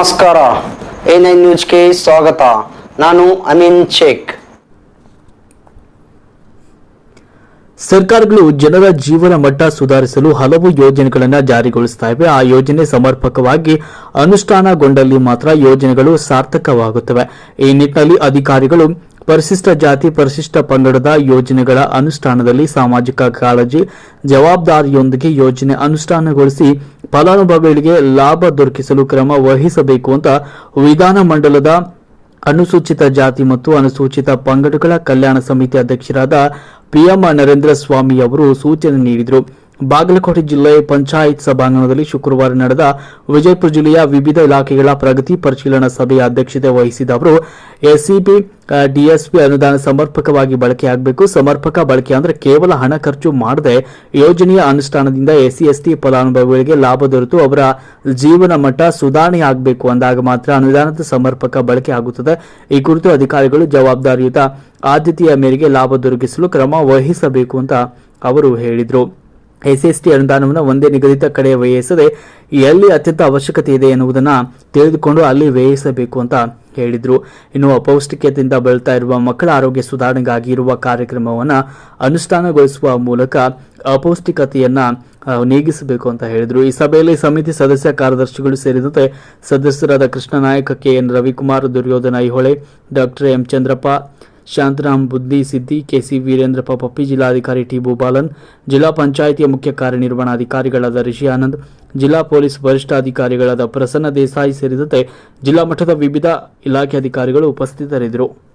ನಮಸ್ಕಾರ. A nine ನ್ಯೂಸ್ಗೆ ಸ್ವಾಗತ. ನಾನು ಅಮೀನ್ ಶೇಖ್. ಸರ್ಕಾರಗಳು ಜನರ ಜೀವನ ಮಟ್ಟ ಸುಧಾರಿಸಲು ಹಲವು ಯೋಜನೆಗಳನ್ನು ಜಾರಿಗೊಳಿಸ್ತಾ ಇವೆ ಆ ಯೋಜನೆ ಸಮರ್ಪಕವಾಗಿ ಅನುಷ್ಠಾನಗೊಂಡಲ್ಲಿ ಮಾತ್ರ ಯೋಜನೆಗಳು ಸಾರ್ಥಕವಾಗುತ್ತವೆ. ಈ ನಿಟ್ಟಿನಲ್ಲಿ ಅಧಿಕಾರಿಗಳು ಪರಿಶಿಷ್ಟ ಜಾತಿ, ಪರಿಶಿಷ್ಟ ಪಂಗಡದ ಯೋಜನೆಗಳ ಅನುಷ್ಠಾನದಲ್ಲಿ ಸಾಮಾಜಿಕ ಕಾಳಜಿ ಜವಾಬ್ದಾರಿಯೊಂದಿಗೆ ಯೋಜನೆ ಅನುಷ್ಠಾನಗೊಳಿಸಿ ಫಲಾನುಭವಿಗಳಿಗೆ ಲಾಭ ದೊರಕಿಸಲು ಕ್ರಮ ವಹಿಸಬೇಕು ಅಂತ ವಿಧಾನಮಂಡಲದ ಅನುಸೂಚಿತ ಜಾತಿ ಮತ್ತು ಅನುಸೂಚಿತ ಪಂಗಡಗಳ ಕಲ್ಯಾಣ ಸಮಿತಿ ಅಧ್ಯಕ್ಷರಾದ ಪಿಎಂ ನರೇಂದ್ರ ಸ್ವಾಮಿ ಅವರು ಸೂಚನೆ ನೀಡಿದರು. ಬಾಗಲಕೋಟೆ ಜಿಲ್ಲೆ ಪಂಚಾಯತ್ ಸಭಾಂಗಣದಲ್ಲಿ ಶುಕ್ರವಾರ ನಡೆದ ವಿಜಯಪುರ ಜಿಲ್ಲೆಯ ವಿವಿಧ ಇಲಾಖೆಗಳ ಪ್ರಗತಿ ಪರಿಶೀಲನಾ ಸಭೆಯ ಅಧ್ಯಕ್ಷತೆ ವಹಿಸಿದ ಅವರು, ಎಸ್ಸಿಬಿ ಡಿಎಸ್ಪಿ ಅನುದಾನ ಸಮರ್ಪಕವಾಗಿ ಬಳಕೆಯಾಗಬೇಕು ಸಮರ್ಪಕ ಬಳಕೆ ಅಂದರೆ ಕೇವಲ ಹಣ ಖರ್ಚು ಮಾಡದೆ ಯೋಜನೆಯ ಅನುಷ್ಠಾನದಿಂದ ಎಸ್ಸಿ, ಎಸ್ಟಿ ಫಲಾನುಭವಿಗಳಿಗೆ ಲಾಭ ದೊರೆತು, ಅವರ ಜೀವನ ಮಟ್ಟ ಸುಧಾರಣೆ ಆಗಬೇಕು ಅಂದಾಗ ಮಾತ್ರ ಅನುದಾನದ ಸಮರ್ಪಕ ಬಳಕೆ ಆಗುತ್ತದೆ. ಈ ಕುರಿತು ಅಧಿಕಾರಿಗಳು ಜವಾಬ್ದಾರಿಯುತ ಆದ್ಯತೆಯ ಮೇರೆಗೆ ಲಾಭ ದೊರಕಿಸಲು ಕ್ರಮ ವಹಿಸಬೇಕು ಅಂತ ಅವರು ಹೇಳಿದರು. ಎಸ್ಎಸ್ಟಿ ಅನುದಾನವನ್ನು ಒಂದೇ ನಿಗದಿತ ಕಡೆ ವ್ಯಯಿಸದೆ ಎಲ್ಲಿ ಅತ್ಯಂತ ಅವಶ್ಯಕತೆ ಇದೆ ಎನ್ನುವುದನ್ನು ತಿಳಿದುಕೊಂಡು ಅಲ್ಲಿ ವ್ಯಯಿಸಬೇಕು ಅಂತ ಹೇಳಿದರು. ಇನ್ನು ಅಪೌಷ್ಟಿಕತೆಯಿಂದ ಬಳಲ್ತಾ ಇರುವ ಮಕ್ಕಳ ಆರೋಗ್ಯ ಸುಧಾರಣೆಗಾಗಿ ಇರುವ ಕಾರ್ಯಕ್ರಮವನ್ನು ಅನುಷ್ಠಾನಗೊಳಿಸುವ ಮೂಲಕ ಅಪೌಷ್ಟಿಕತೆಯನ್ನು ನೀಗಿಸಬೇಕು ಅಂತ ಹೇಳಿದರು. ಈ ಸಭೆಯಲ್ಲಿ ಸಮಿತಿ ಸದಸ್ಯ ಕಾರ್ಯದರ್ಶಿಗಳು ಸೇರಿದಂತೆ ಸದಸ್ಯರಾದ Krishna Nayaka KN Ravikumar, Duryodhana Aihole, doctor M Chandrappa Shantaram Buddhi Siddi, KC ವೀರೇಂದ್ರಪ್ಪ ಪಪ್ಪಿ ಜಿಲ್ಲಾಧಿಕಾರಿ ಟಿ ಭೂಪಾಲನ್, ಜಿಲ್ಲಾ ಪಂಚಾಯಿತಿಯ ಮುಖ್ಯ ಕಾರ್ಯನಿರ್ವಹಣಾಧಿಕಾರಿಗಳಾದ ರಿಷಿ ಆನಂದ್, ಜಿಲ್ಲಾ ಪೊಲೀಸ್ ವರಿಷ್ಠಾಧಿಕಾರಿಗಳಾದ ಪ್ರಸನ್ನ ದೇಸಾಯಿ ಸೇರಿದಂತೆ ಜಿಲ್ಲಾ ಮಟ್ಟದ ವಿವಿಧ ಇಲಾಖೆ ಅಧಿಕಾರಿಗಳು ಉಪಸ್ಥಿತರಿದ್ದರು.